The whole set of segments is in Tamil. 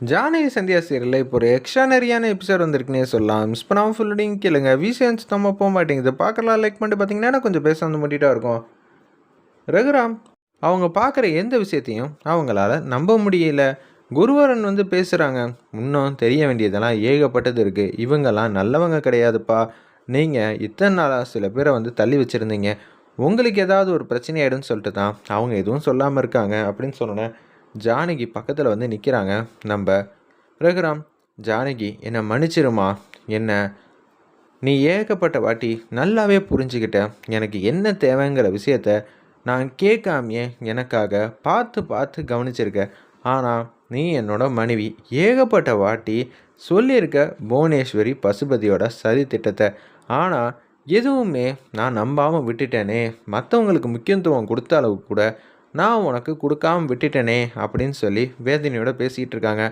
ஜானகி சந்தியா சீரியலில் இப்போ ஒரு எக்ஸ்ட்ரானரியான எபிசோட் வந்திருக்குன்னே சொல்லலாம். மிஸ் பண்ணாமல் ஃபுல்லடிங் கேளுங்க. விசியன்ஸ் நம்ம போக மாட்டேங்குது. பார்க்கலாம் லைக் பண்ணிட்டு பார்த்தீங்கன்னா கொஞ்சம் பேச வந்து முட்டிட்டா இருக்கும். ரகுராம் அவங்க பார்க்குற எந்த விஷயத்தையும் அவங்களால நம்ப முடியல. குருவரன் வந்து பேசுகிறாங்க இன்னும் தெரிய வேண்டியதெல்லாம் ஏகப்பட்டது இருக்குது இவங்கெல்லாம் நல்லவங்க கிடையாதுப்பா. நீங்கள் இத்தனை நாளாக சில பேரை வந்து தள்ளி வச்சுருந்தீங்க. உங்களுக்கு ஏதாவது ஒரு பிரச்சனை ஆகிடும்னு சொல்லிட்டு தான் அவங்க எதுவும் சொல்லாமல் இருக்காங்க அப்படின்னு சொன்னேன் ஜானகி பக்கத்தில் வந்து நிற்கிறாங்க நம்ம ரகுராம் ஜானகி என்னை மன்னிச்சிருமா? என்ன நீ ஏகப்பட்ட வாட்டி நல்லாவே புரிஞ்சுக்கிட்ட எனக்கு என்ன தேவைங்கிற விஷயத்த நான் கேட்காமையே எனக்காக பார்த்து பார்த்து கவனிச்சிருக்க. ஆனால் நீ என்னோட மனைவி. ஏகப்பட்ட வாட்டி சொல்லியிருக்க புவனேஸ்வரி பசுபதியோட சதி திட்டத்தை. ஆனால் எதுவுமே நான் நம்பாமல் விட்டுட்டேனே. மற்றவங்களுக்கு முக்கியத்துவம் கொடுத்த அளவுக்கு கூட நான் உனக்கு கொடுக்காம விட்டுட்டேனே அப்படின்னு சொல்லி வேதனையோட பேசிகிட்டு இருக்காங்க.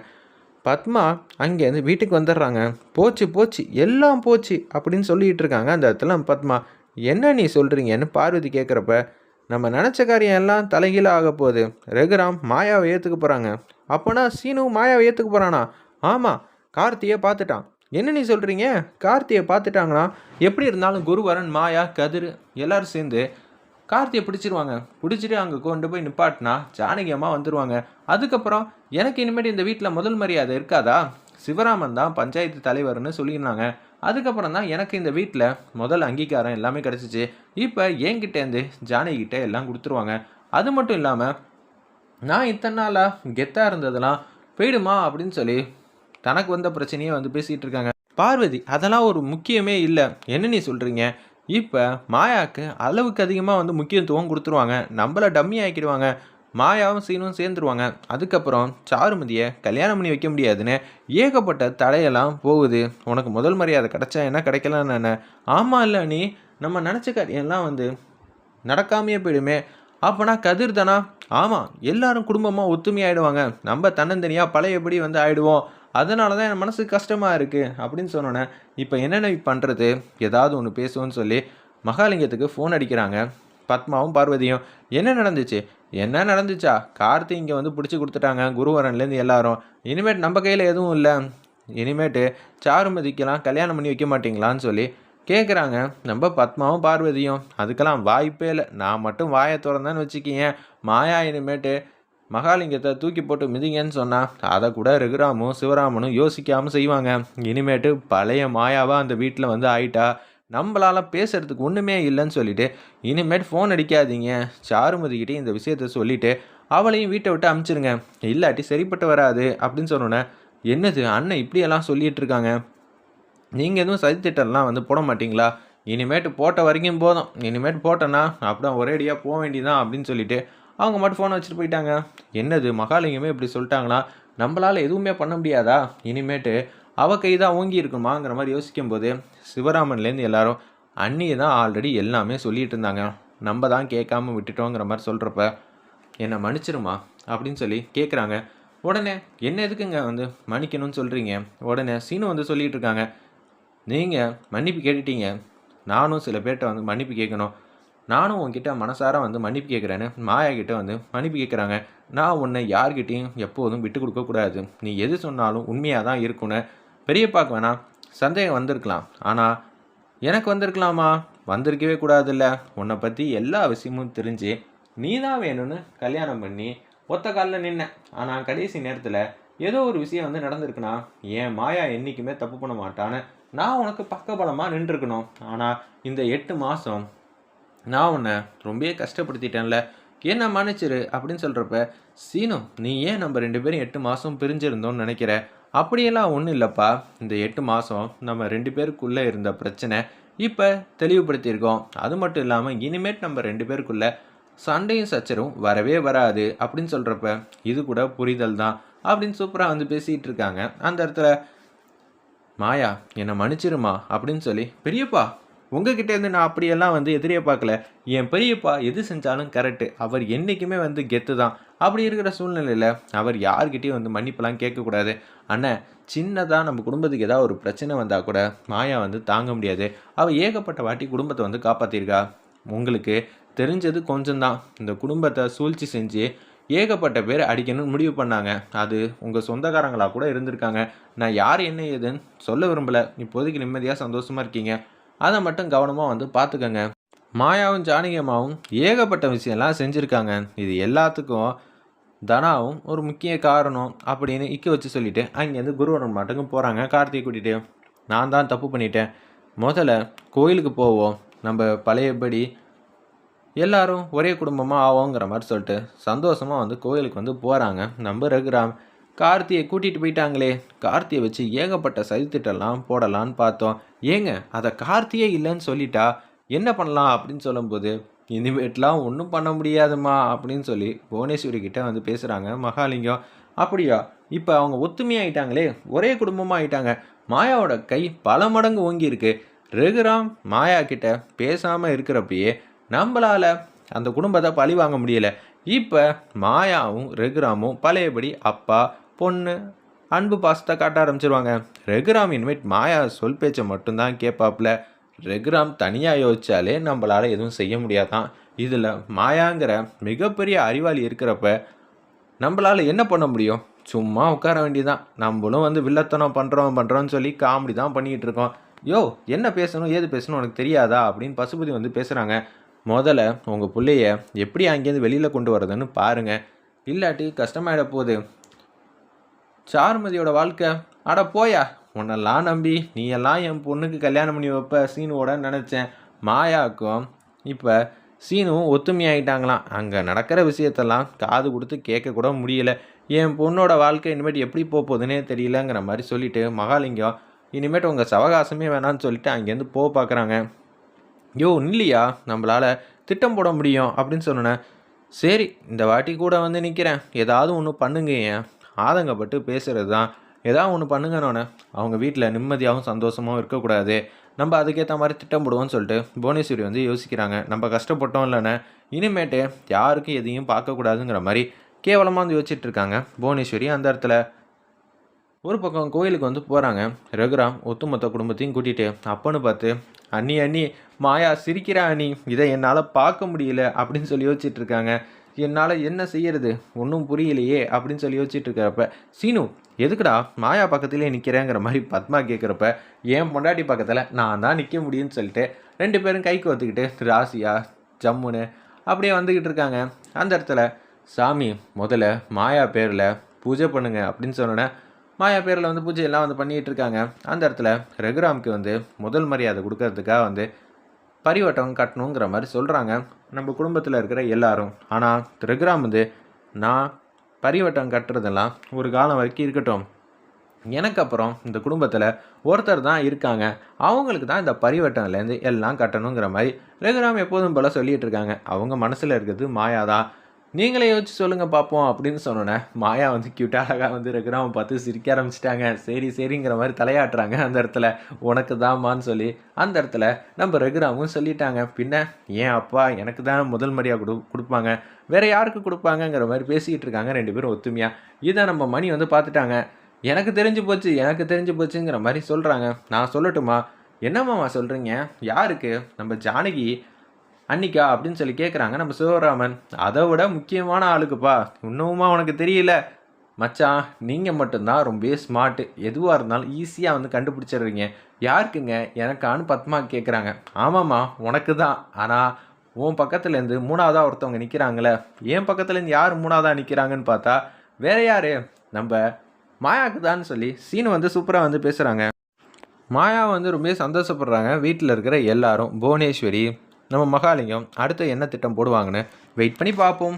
பத்மா அங்கேருந்து வீட்டுக்கு வந்துடுறாங்க. போச்சு போச்சு எல்லாம் போச்சு அப்படின்னு சொல்லிட்டு இருக்காங்க அந்த இடத்துல பத்மா. என்ன நீ சொல்கிறீங்கன்னு பார்வதி கேட்குறப்ப நம்ம நினச்ச காரியம் எல்லாம் தலைகீழ ஆக போகுது. ரகுராம் மாயாவை ஏற்றுக்க போகிறாங்க அப்போனா சீனு மாயாவை ஏற்றுக்க போகிறானா ஆமாம் கார்த்தியை பார்த்துட்டான். என்ன நீ சொல்கிறீங்க கார்த்தியை பார்த்துட்டாங்கன்னா எப்படி இருந்தாலும் குருவரன் மாயா கதிர் எல்லோரும் சேர்ந்து கார்த்தியை பிடிச்சிருவாங்க. பிடிச்சிட்டு அங்கே கொண்டு போய் நிப்பாட்டினா ஜானகி அம்மா வந்துடுவாங்க அதுக்கப்புறம் எனக்கு இனிமேல் இந்த வீட்டில் முதல் மரியாதை இருக்காதா? சிவராமன் தான் பஞ்சாயத்து தலைவர்னு சொல்லியிருந்தாங்க. அதுக்கப்புறம் தான் எனக்கு இந்த வீட்டில் முதல் அங்கீகாரம் எல்லாமே கிடச்சிச்சு. இப்போ என்கிட்டேருந்து ஜானகிட்ட எல்லாம் கொடுத்துருவாங்க. அது மட்டும் இல்லாமல் நான் இத்தனை நாளாக கெத்தாக இருந்ததெல்லாம் போயிடுமா அப்படின்னு சொல்லி தனக்கு வந்த பிரச்சனையே வந்து பேசிகிட்டு இருக்காங்க. பார்வதி அதெல்லாம் ஒரு முக்கியமே இல்லை. என்ன நீ சொல்கிறீங்க இப்போ மாயாவுக்கு அளவுக்கு அதிகமாக வந்து முக்கியத்துவம் கொடுத்துருவாங்க. நம்மளை டம்மி ஆக்கிடுவாங்க. மாயாவும் சீனும் சேர்ந்துருவாங்க. அதுக்கப்புறம் சாருமதியை கல்யாணம் பண்ணி வைக்க முடியாதுன்னு ஏகப்பட்ட தடையெல்லாம் போகுது. உனக்கு முதல் மரியாதை கிடைச்சா என்ன கிடைக்கலன்னு என்ன ஆமாம் இல்லை நீ நம்ம நினச்ச காரியெல்லாம் வந்து நடக்காமையே போயிடுமே. அப்போனா கதிர் தானா ஆமாம் எல்லாரும் குடும்பமாக ஒத்துமையாயிடுவாங்க. நம்ம தன்னந்தனியாக பழையபடி வந்து ஆயிடுவோம். அதனால தான் என் மனசுக்கு கஷ்டமாக இருக்குது அப்படின்னு சொன்னோன்னே இப்போ என்னென்ன பண்ணுறது ஏதாவது ஒன்று பேசுவோன்னு சொல்லி மகாலிங்கத்துக்கு ஃபோன் அடிக்கிறாங்க. பத்மாவும் பார்வதியும் என்ன நடந்துச்சு? என்ன நடந்துச்சா? கார்த்தி இங்கே வந்து பிடிச்சி கொடுத்துட்டாங்க குருவரன்லேருந்து எல்லாரும். இனிமேட் நம்ம கையில் எதுவும் இல்லை. இனிமேட்டு சாருமதிக்கெல்லாம் கல்யாணம் பண்ணி வைக்க மாட்டிங்களான்னு சொல்லி கேட்குறாங்க நம்ம பத்மாவும் பார்வதியும். அதுக்கெல்லாம் வாய்ப்பே இல்லை. நான் மட்டும் வாயை திறந்தேன்னு வச்சுக்கிங்க. மாயா இனிமேட்டு மகாலிங்கத்தை தூக்கி போட்டு மிதிங்கன்னு சொன்னால் அதை கூட ரகுராமும் சிவராமனும் யோசிக்காமல் செய்வாங்க. இனிமேட்டு பழைய மாயாவாக அந்த வீட்டில் வந்து ஆயிட்டா நம்மளால் பேசுகிறதுக்கு ஒன்றுமே இல்லைன்னு சொல்லிட்டு இனிமேட் ஃபோன் அடிக்காதீங்க. சாருமதிக்கிட்டே இந்த விஷயத்த சொல்லிவிட்டு அவளையும் வீட்டை விட்டு அமுச்சிருங்க. இல்லாட்டி சரிப்பட்டு வராது அப்படின்னு சொன்னோன்னே என்னது அண்ணன் இப்படியெல்லாம் சொல்லிகிட்டு இருக்காங்க? நீங்கள் எதுவும் சதி திட்டம்லாம் வந்து போட மாட்டிங்களா? இனிமேட்டு போட்ட வரைக்கும் போதும். இனிமேட்டு போட்டேன்னா அப்படியே ஒரேடியாக போக வேண்டியதான் அப்படின்னு சொல்லிட்டு அவங்க மட்டும் ஃபோனை வச்சுட்டு போயிட்டாங்க. என்னது மகாலிங்கமே இப்படி சொல்லிட்டாங்களா? நம்மளால் எதுவுமே பண்ண முடியாதா? இனிமேட்டு அவ கை தான் ஓங்கி இருக்குமாங்கிற மாதிரி யோசிக்கும் போது சிவராமன்லேருந்து எல்லாரும் அண்ணியை தான் ஆல்ரெடி எல்லாமே சொல்லிட்டு இருந்தாங்க. நம்ம தான் கேட்காம விட்டுட்டோங்கிற மாதிரி சொல்கிறப்ப என்னை மன்னிச்சிருமா? அப்படின்னு சொல்லி கேட்குறாங்க உடனே என்ன எதுக்குங்க வந்து மன்னிக்கணும்னு சொல்கிறீங்க உடனே சீனு வந்து சொல்லிகிட்டு இருக்காங்க. நீங்கள் மன்னிப்பு கேட்டுட்டீங்க. நானும் சில பேர்கிட்ட வந்து மன்னிப்பு கேட்கணும். நானும் உன்கிட்ட மனசார வந்து மன்னிப்பு கேட்குறேன்னு மாயா கிட்ட வந்து மன்னிப்பு கேட்குறாங்க நான் உன்னை யார்கிட்டையும் எப்போதும் விட்டு கொடுக்கக்கூடாது நீ எது சொன்னாலும் உண்மையாக தான் இருக்குன்னு பெரியப்பாக்கு வேணாம் சந்தேகம் வந்திருக்கலாம். ஆனால் எனக்கு வந்திருக்கலாமா? வந்திருக்கவே கூடாதுல்ல. உன்னை பற்றி எல்லா விஷயமும் தெரிஞ்சு நீ தான் வேணும்னு கல்யாணம் பண்ணி ஒத்த காலில் நின்னேன் ஆனால் கடைசி நேரத்தில் ஏதோ ஒரு விஷயம் வந்து நடந்திருக்குன்னா என் மாயா என்றைக்குமே தப்பு பண்ண மாட்டான்னு நான் உனக்கு பக்கபலமாக நின்றுருக்கணும் ஆனால் இந்த எட்டு மாதம் நான் உன்னை ரொம்பவே கஷ்டப்படுத்திட்டேன்ல. என்ன மன்னிச்சிரு அப்படின்னு சொல்கிறப்ப சீனு நீ ஏன் நம்ம ரெண்டு பேரும் எட்டு மாதம் பிரிஞ்சிருந்தோம்னு நினைக்கிற? அப்படியெல்லாம் ஒன்றும் இல்லைப்பா. இந்த எட்டு மாதம் நம்ம ரெண்டு பேருக்குள்ளே இருந்த பிரச்சனை இப்போ தெளிவுபடுத்தியிருக்கோம். அது மட்டும் இல்லாமல் இனிமேட் நம்ம ரெண்டு பேருக்குள்ளே சண்டையும் சச்சரும் வரவே வராது அப்படின்னு சொல்கிறப்ப இது கூட புரிதல் தான் அப்படின்னு சூப்பராக வந்து பேசிகிட்டு இருக்காங்க. அந்த இடத்துல மாயா என்னை மன்னிச்சிருமா? அப்படின்னு சொல்லி பெரியப்பா உங்ககிட்ட இருந்து நான் அப்படியெல்லாம் வந்து எதிரியை பார்க்கல. என் பெரியப்பா எது செஞ்சாலும் கரெக்டு அவர் என்றைக்குமே வந்து கெத்து தான். அப்படி இருக்கிற சூழ்நிலையில் அவர் யார்கிட்டையும் வந்து மன்னிப்பெல்லாம் கேட்கக்கூடாது. அண்ணன் சின்னதாக நம்ம குடும்பத்துக்கு ஏதாவது ஒரு பிரச்சனை வந்தால் கூட மாயா வந்து தாங்க முடியாது. அவள் ஏகப்பட்ட வாட்டி குடும்பத்தை வந்து காப்பாற்றிருக்கா உங்களுக்கு தெரிஞ்சது கொஞ்சம்தான். இந்த குடும்பத்தை சூழ்ச்சி செஞ்சு ஏகப்பட்ட பேர் அடிக்கணும்னு முடிவு பண்ணாங்க. அது உங்கள் சொந்தக்காரங்களாக கூட இருந்திருக்காங்க. நான் யார் என்ன ஏதுன்னு சொல்ல விரும்பலை. இப்போதைக்கு நிம்மதியாக சந்தோஷமாக இருக்கீங்க. அதை மட்டும் கவனமாக வந்து பார்த்துக்கங்க. மாயாவும் ஜானகி அம்மாவும் ஏகப்பட்ட விஷயம்லாம் செஞ்சுருக்காங்க. இது எல்லாத்துக்கும் தனாவும் ஒரு முக்கிய காரணம் அப்படின்னு இக்க வச்சு சொல்லிவிட்டு அங்கேருந்து குருவரன் மாட்டுக்கும் போகிறாங்க கார்த்திகை கூட்டிகிட்டு நான் தான் தப்பு பண்ணிட்டேன். முதல்ல கோயிலுக்கு போவோம். நம்ம பழையபடி எல்லாரும் ஒரே குடும்பமாக ஆவோங்கிற மாதிரி சொல்லிட்டு சந்தோஷமாக வந்து கோயிலுக்கு வந்து போகிறாங்க நம்ம ரகுராம். கார்த்தியை கூட்டிகிட்டு போயிட்டாங்களே. கார்த்தியை வச்சு ஏகப்பட்ட சதித்திட்டெல்லாம் போடலான்னு பார்த்தோம். ஏங்க அதை கார்த்தியே இல்லைன்னு சொல்லிட்டா என்ன பண்ணலாம் அப்படின்னு சொல்லும்போது இனிமேட்லாம் ஒன்றும் பண்ண முடியாதுமா அப்படின்னு சொல்லி புவனேஸ்வரி கிட்டே வந்து பேசுகிறாங்க மகாலிங்கம். அப்படியா? இப்போ அவங்க ஒத்துமையாயிட்டாங்களே ஒரே குடும்பமாக ஆயிட்டாங்க. மாயாவோட கை பல மடங்கு ஓங்கி இருக்கு. ரகுராம் மாயா கிட்ட பேசாமல் இருக்கிறப்பயே நம்மளால அந்த குடும்பத்தை பழி வாங்க முடியலை. இப்போ மாயாவும் ரகுராமும் பழையபடி அப்பா பொண்ணு அன்பு பாசத்தை காட்ட ஆரம்பிச்சிருவாங்க. ரெகுராம் இனிமேட் மாயா சொல் பேச்சை மட்டும்தான் கேட்பாப்புல ரெகுராம் தனியாக யோசிச்சாலே நம்மளால் எதுவும் செய்ய முடியாதான். இதில் மாயாங்கிற மிகப்பெரிய அறிவாளி இருக்கிறப்ப நம்மளால் என்ன பண்ண முடியும்? சும்மா உட்கார வேண்டியதான் நம்மளும் வந்து வில்லத்தனம் பண்ணுறோம் பண்ணுறோன்னு சொல்லி காமெடி தான் பண்ணிக்கிட்டு இருக்கோம். யோ என்ன பேசணும் ஏது பேசணும் உனக்கு தெரியாதா? அப்படின்னு பசுபதி வந்து பேசுகிறாங்க முதல்ல உங்கள் பிள்ளைய எப்படி அங்கேருந்து வெளியில் கொண்டு வரதுன்னு பாருங்கள் இல்லாட்டி கஷ்டமாயிட போகுது. சாருமதியோட வாழ்க்கை. அட போயா. உன்னெல்லாம் நம்பி நீ எல்லாம் என் பொண்ணுக்கு கல்யாணம் பண்ணி வைப்ப சீனுவோட நினச்சேன். மாயாவுக்கும் இப்போ சீனுவும் ஒத்துமையாயிட்டாங்களாம். அங்கே நடக்கிற விஷயத்தெல்லாம் காது கொடுத்து கேட்கக்கூட முடியல. என் பொண்ணோட வாழ்க்கை இனிமேட்டு எப்படி போக போகுதுன்னே தெரியலங்கிற மாதிரி சொல்லிட்டு மகாலிங்கம் இனிமேட்டு உங்கள் சவகாசமே வேணான்னு சொல்லிட்டு அங்கேருந்து போக பார்க்குறாங்க. யோ இல்லையா நம்மளால் திட்டம் போட முடியும் அப்படின்னு சொன்னேன். சரி இந்த வாட்டி கூட வந்து நிற்கிறேன் ஏதாவது ஒன்று பண்ணுங்க ஏன்? ஆதங்கப்பட்டு பேசுகிறது தான். ஏதாவது ஒன்று பண்ணுங்கன்னு அவங்க வீட்டில் நிம்மதியாகவும் சந்தோஷமாகவும் இருக்கக்கூடாது. நம்ம அதுக்கேற்ற மாதிரி திட்டம் போடுவோம்னு சொல்லிட்டு புவனேஸ்வரி வந்து யோசிக்கிறாங்க. நம்ம கஷ்டப்பட்டோம் இல்லைன்னு இனிமேட்டு யாருக்கும் எதையும் பார்க்கக்கூடாதுங்கிற மாதிரி கேவலமாக வந்து யோசிச்சுட்டு இருக்காங்க புவனேஸ்வரி அந்த இடத்துல. ஒரு பக்கம் கோயிலுக்கு வந்து போகிறாங்க ரகுராம் ஒத்துமொத்த குடும்பத்தையும் கூட்டிகிட்டு அப்பன்னு பார்த்து அண்ணி அண்ணி மாயா சிரிக்கிறா அண்ணி. இதை என்னால் பார்க்க முடியல அப்படின்னு சொல்லி யோசிச்சுட்டு இருக்காங்க. என்னால் என்ன செய்யறது? ஒன்றும் புரியலையே அப்படின்னு சொல்லி யோசிச்சுட்டு இருக்கிறப்ப சீனு எதுக்குடா மாயா பக்கத்துலேயே நிற்கிறேங்கிற மாதிரி பத்மா கேட்குறப்ப என் பொண்டாட்டி பக்கத்தில் நான் தான் நிற்க முடியும்னு சொல்லிட்டு ரெண்டு பேரும் கைக்கு ஒத்துக்கிட்டு ராசியா ஜம்முன்னு அப்படியே வந்துக்கிட்டு இருக்காங்க. அந்த இடத்துல சாமி முதல்ல மாயா பேரில் பூஜை பண்ணுங்க அப்படின்னு சொன்னோன்னே மாயா பேரில் வந்து பூஜையெல்லாம் வந்து பண்ணிகிட்டு இருக்காங்க. அந்த இடத்துல ரகுராம்க்கு வந்து முதல் மரியாதை கொடுக்கறதுக்காக வந்து பரிவட்டம் கட்டணுங்கிற மாதிரி சொல்கிறாங்க நம்ம குடும்பத்தில் இருக்கிற எல்லாரும். ஆனால் ரகுராம் வந்து நான் பரிவட்டம் கட்டுறதெல்லாம் ஒரு காலம் வரைக்கும் இருக்கட்டும். எனக்கு அப்புறம் இந்த குடும்பத்தில் ஒருத்தர் தான் இருக்காங்க. அவங்களுக்கு தான் இந்த பரிவட்டம்லேருந்து எல்லாம் கட்டணுங்கிற மாதிரி. ரகுராம் எப்போதும் போல் சொல்லிகிட்டு இருக்காங்க. அவங்க மனசில் இருக்கிறது மாயாதான். நீங்களே யோசிச்சு சொல்லுங்கள் பார்ப்போம் அப்படின்னு சொன்னோன்னே மாயா வந்து க்யூட்டாக அழகாக வந்து ரகுராமை பார்த்து சிரிக்க ஆரம்பிச்சிட்டாங்க. சரி சரிங்கிற மாதிரி தலையாட்டுறாங்க அந்த இடத்துல. உனக்கு தான்மான்னு சொல்லி அந்த இடத்துல நம்ம ரகுராமும் சொல்லிட்டாங்க. பின்ன ஏன் அப்பா எனக்கு தான் முதல் மரியாதை கொடு கொடுப்பாங்க. வேறு யாருக்கு கொடுப்பாங்கங்கிற மாதிரி பேசிக்கிட்டு இருக்காங்க ரெண்டு பேரும் ஒத்துமையாக இதை நம்ம மணி வந்து பார்த்துட்டாங்க. எனக்கு தெரிஞ்சு போச்சு எனக்கு தெரிஞ்சு போச்சுங்கிற மாதிரி சொல்கிறாங்க நான் சொல்லட்டுமா? என்னம்மாம்மா சொல்கிறீங்க யாருக்கு? நம்ம ஜானகி அன்னிக்கா அப்படின்னு சொல்லி கேட்குறாங்க நம்ம சிவராமன் அதை விட முக்கியமான ஆளுக்குப்பா. இன்னுமா உனக்கு தெரியல? மச்சான் நீங்கள் மட்டும்தான் ரொம்ப ஸ்மார்ட்டு எதுவாக இருந்தாலும் ஈஸியாக வந்து கண்டுபிடிச்சிடுறீங்க. யாருக்குங்க? எனக்கான்னு பத்மா கேட்குறாங்க ஆமாம்மா உனக்கு தான் ஆனால் உன் பக்கத்துலேருந்து மூணாவதாக ஒருத்தவங்க நிற்கிறாங்களே என் பக்கத்துலேருந்து யார் மூணாவதாக நிற்கிறாங்கன்னு பார்த்தா வேற யார்? நம்ம மாயாவுக்கு தான் சொல்லி சீனு வந்து சூப்பராக வந்து பேசுகிறாங்க மாயா வந்து ரொம்ப சந்தோஷப்படுறாங்க. வீட்டில் இருக்கிற எல்லாரும் புவனேஸ்வரி நம்ம மகாலிங்கம் அடுத்து என்ன திட்டம் போடுவாங்கன்னு வெயிட் பண்ணி பார்ப்போம்.